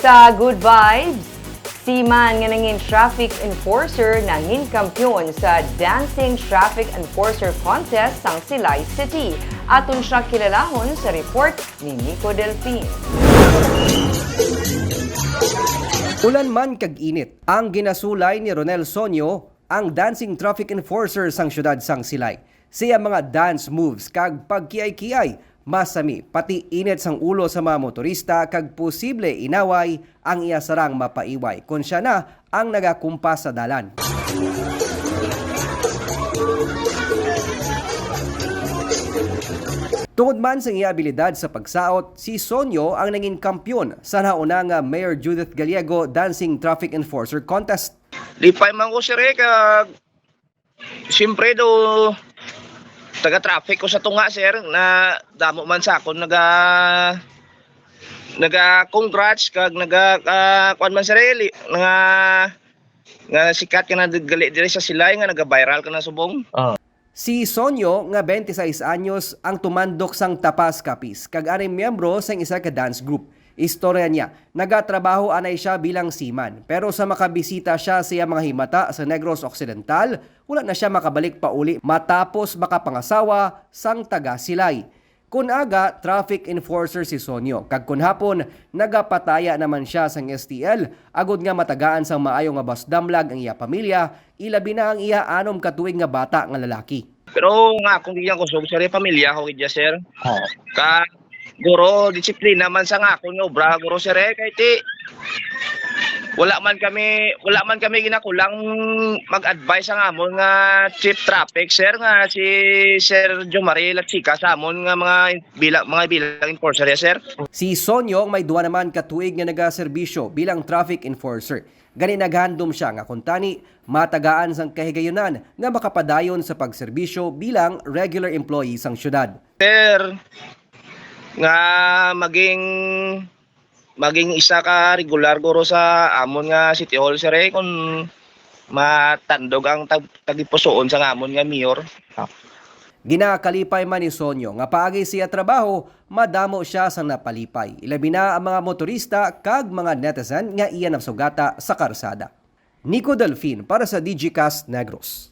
Sa Good Vibes, si Man nga nangin traffic enforcer nangin kampiyon sa Dancing Traffic Enforcer Contest sang Silay City. Aton siya kilalahon sa report ni Nico Delfin. Ulan man kag init, ang ginasulay ni Ronel Sonyo ang dancing traffic enforcer sang syudad sang Silay. Siya mga dance moves kag pagkiay-kiay masami pati init sang ulo sa mga motorista kag posible inaway ang iyasarang mapaiway kun siya na ang nagakumpas sa dalan. Tungod man sa iya abilidad sa pagsaot, si Sonyo ang naging kampyon sa nauna nga Mayor Judith Gallego Dancing Traffic Enforcer Contest. Lipay man ko sir eh, kag siyempre do taga-traffic ko sa tunga sir na damo man sa akon naga naga congrats kag naga uh, kuan man sir eh, li- nga nga sikat ka na gali diri sa silay nga naga-viral ka na subong. Si Sonyo nga 26 anyos ang tumandok sang Tapas Kapis kag ani miyembro sang isa ka dance group. Istorya niya, nagatrabaho anay siya bilang seaman pero sa makabisita siya sa mga himata sa Negros Occidental, wala na siya makabalik pa uli matapos makapangasawa sang taga Silay. Kun aga, traffic enforcer si Sonyo. Kag kun hapon, nagapataya naman siya sang STL, agod nga matagaan sang maayo nga basdamlag ang iya pamilya, ilabi na ang iya anom katuig nga bata nga lalaki. Pero nga kung di yan kusog sir pamilya ko kidya sir. Ka guro disiplina man sa nga ako nga obra guro sir eh kay ti wala man kami wala man kami ginakulang mag-advise sa amon nga chief traffic sir nga si Sir Jomari Latsika sa amon nga mga bilang mga bilang enforcer ya sir. Si Sonyo ang may duwa naman katuig nga nagaserbisyo bilang traffic enforcer. Gani naghandom siya nga kuntani matagaan sang kahigayunan nga makapadayon sa pagserbisyo bilang regular employee sang syudad. Sir nga maging maging isa ka regular guro sa amon nga City Hall sir eh kung matandog ang tag tagipusoon sa amon nga mayor. Ginakalipay man ni Sonyo nga paagi siya trabaho, madamo siya sa napalipay. Ilabi na ang mga motorista kag mga netizen nga iya sugata sa karsada. Nico Delfin para sa DGCast Negros.